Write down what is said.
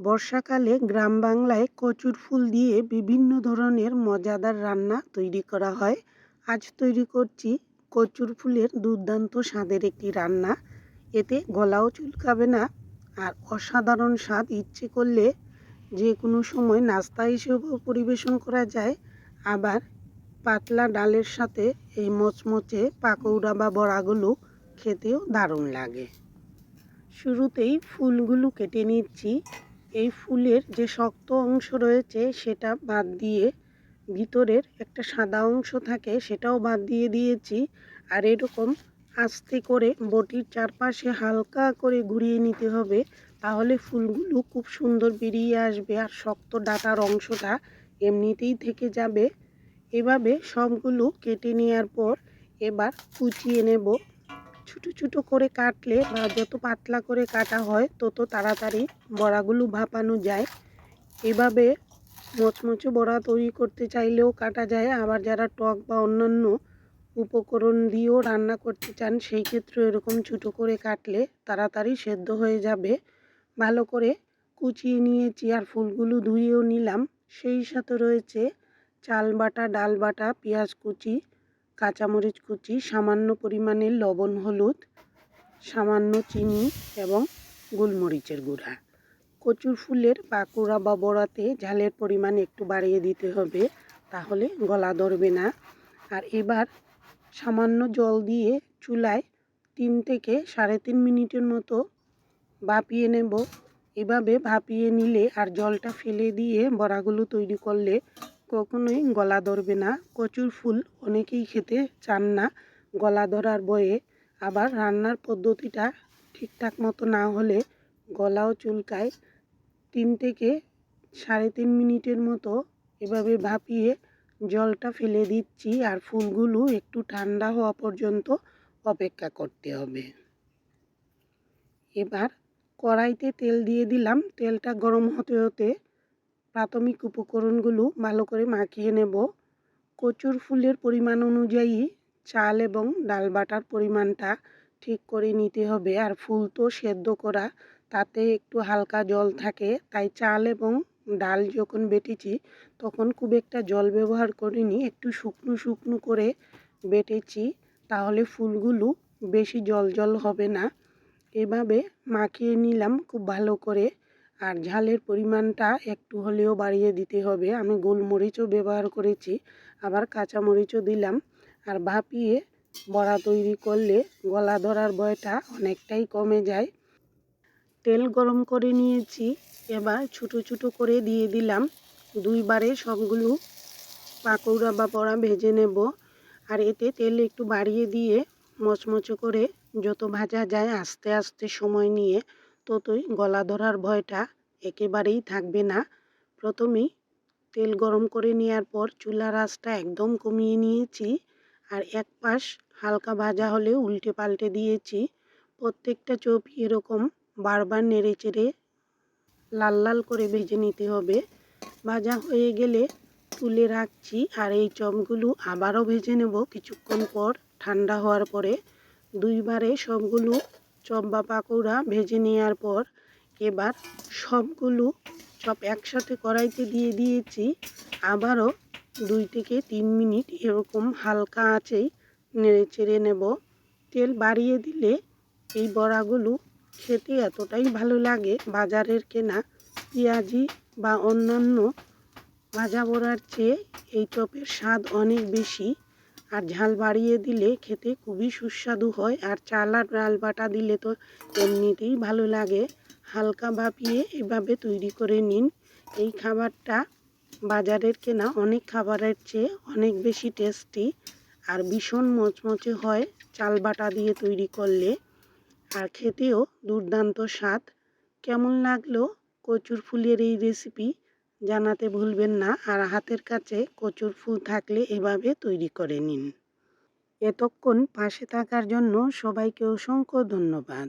বর্ষাকালে গ্রাম বাংলায় কচুর ফুল দিয়ে বিভিন্ন ধরনের মজাদার রান্না তৈরি করা হয়। আজ তৈরি করছি কচুর ফুলের দুর্দান্ত স্বাদের একটি রান্না। এতে গলাও চুলকাবে না, আর অসাধারণ স্বাদ ইচ্ছে করলে যে কোনো সময় নাস্তা হিসেবেও পরিবেশন করা যায়। আবার পাতলা ডালের সাথে এই মচমচে পাকৌড়া বা বড়াগুলো খেতেও দারুণ লাগে। শুরুতেই ফুলগুলো কেটে নিচ্ছি। এই ফুলের যে শক্ত অংশ রয়েছে সেটা বাদ দিয়ে ভিতরের একটা সাদা অংশ থাকে সেটাও বাদ দিয়ে দিয়েছি। আর এরকম আস্তে করে বটির চারপাশে হালকা করে ঘুরিয়ে নিতে হবে, তাহলে ফুলগুলো খুব সুন্দর বেরিয়ে আসবে আর শক্ত ডাটার অংশটা এমনিতেই থেকে যাবে। এভাবে সবগুলো কেটে নেওয়ার পর এবার কুচিয়ে নেব। ছোটো ছোটো করে কাটলে বা যত পাতলা করে কাটা হয়, তত তাড়াতাড়ি বড়াগুলো ভাপানো যায়। এভাবে মচমচে বড়া তৈরি করতে চাইলেও কাটা যায়। আবার যারা টক বা অন্যান্য উপকরণ দিয়েও রান্না করতে চান, সেই ক্ষেত্রে এরকম ছোটো করে কাটলে তাড়াতাড়ি সেদ্ধ হয়ে যাবে। ভালো করে কুচিয়ে নিয়েছি আর ফুলগুলো ধুয়েও নিলাম। সেই সাথে রয়েছে চাল বাটা, ডাল বাটা, পেঁয়াজ কুচি কাঁচামরিচ কুচি, সামান্য পরিমাণে লবণ, হলুদ, সামান্য চিনি এবং গোলমরিচের গুঁড়া। কচুর ফুলের পাকুড়া বা বড়াতে ঝালের পরিমাণ একটু বাড়িয়ে দিতে হবে, তাহলে গলা ধরবে না। আর এবার সামান্য জল দিয়ে চুলায় তিন থেকে সাড়ে তিন মিনিটের মতো ভাপিয়ে নেব। এভাবে ভাপিয়ে নিলে আর জলটা ফেলে দিয়ে বড়াগুলো তৈরি করলে কখনোই গলা ধরবে না। কচুর ফুল অনেকেই খেতে চান না গলা ধরার বয়ে আবার রান্নার পদ্ধতিটা ঠিকঠাক মতো না হলে গলাও চুলকায়। তিন থেকে সাড়ে তিন মিনিটের মতো এভাবে ভাপিয়ে জলটা ফেলে দিচ্ছি আর ফুলগুলো একটু ঠান্ডা হওয়া পর্যন্ত অপেক্ষা করতে হবে। এবার কড়াইতে তেল দিয়ে দিলাম। তেলটা গরম হতে হতে প্রাথমিক উপকরণগুলো ভালো করে মাখিয়ে নেব। কচুর ফুলের পরিমাণ অনুযায়ী চাল এবং ডাল বাটার পরিমাণটা ঠিক করে নিতে হবে। আর ফুল তো সেদ্ধ করা, তাতে একটু হালকা জল থাকে, তাই চাল এবং ডাল যখন বেটেছি, তখন খুব একটা জল ব্যবহার করিনি, একটু শুকনো শুকনো করে বেটেছি, তাহলে ফুলগুলো বেশি জল জল হবে না। এভাবে মাখিয়ে নিলাম খুব ভালো করে। আর ঝালের পরিমাণটা একটু হলেও বাড়িয়ে দিতে হবে। আমি গোলমরিচও ব্যবহার করেছি, আবার কাঁচামরিচও দিলাম। আর ভাপিয়ে বড়া তৈরি করলে গলা ধরার ভয়টা অনেকটাই কমে যায়। তেল গরম করে নিয়েছি, এবার ছোটো ছোটো করে দিয়ে দিলাম। দুইবারে সবগুলো পাকৌড়া বা বড়া ভেজে নেব। আর এতে তেল একটু বাড়িয়ে দিয়ে মচমচে করে যত ভাজা যায় আস্তে আস্তে সময় নিয়ে ততই গলা ধরার ভয়টা একেবারেই থাকবে না। প্রথমেই তেল গরম করে নেওয়ার পর চুলার আঁচটা একদম কমিয়ে নিয়েছি আর এক পাশ হালকা ভাজা হলে উল্টে পাল্টে দিয়েছি। প্রত্যেকটা চপ এরকম বারবার নেড়ে চেড়ে লাল লাল করে ভেজে নিতে হবে। ভাজা হয়ে গেলে তুলে রাখছি আর এই চপগুলো আবারও ভেজে নেব কিছুক্ষণ পর ঠান্ডা হওয়ার পরে। দুইবারে সবগুলো চপ বা পাকোড়া ভেজে নেওয়ার পর এবার সবগুলো চপ একসাথে কড়াইতে দিয়ে দিয়েছি। আবারও দুই থেকে তিন মিনিট এরকম হালকা আঁচেই নেড়ে চেড়ে নেব। তেল বাড়িয়ে দিলে এই বড়াগুলো খেতে এতটাই ভালো লাগে বাজারের কেনা পেঁয়াজি বা অন্যান্য ভাজা বড়ার চেয়ে এই চপের স্বাদ অনেক বেশি। আর ঝাল বাড়িয়ে দিলে খেতে খুবই সুস্বাদু হয়। আর চাল আর ডাল বাটা দিলে তো এমনিতেই ভালো লাগে। হালকা ভাপিয়ে এভাবে তৈরি করে নিন। এই খাবারটা বাজারের কেনা অনেক খাবারের চেয়ে অনেক বেশি টেস্টি আর ভীষণ মচমচে হয় চাল বাটা দিয়ে তৈরি করলে। আর খেতেও দুর্দান্ত স্বাদ। কেমন লাগল কচুর ফুলের এই রেসিপি জানাতে ভুলবেন না আর হাতের কাছে কচুর ফুল থাকলে এভাবে তৈরি করে নিন। এতক্ষণ পাশে থাকার জন্য সবাইকে অসংখ্য ধন্যবাদ।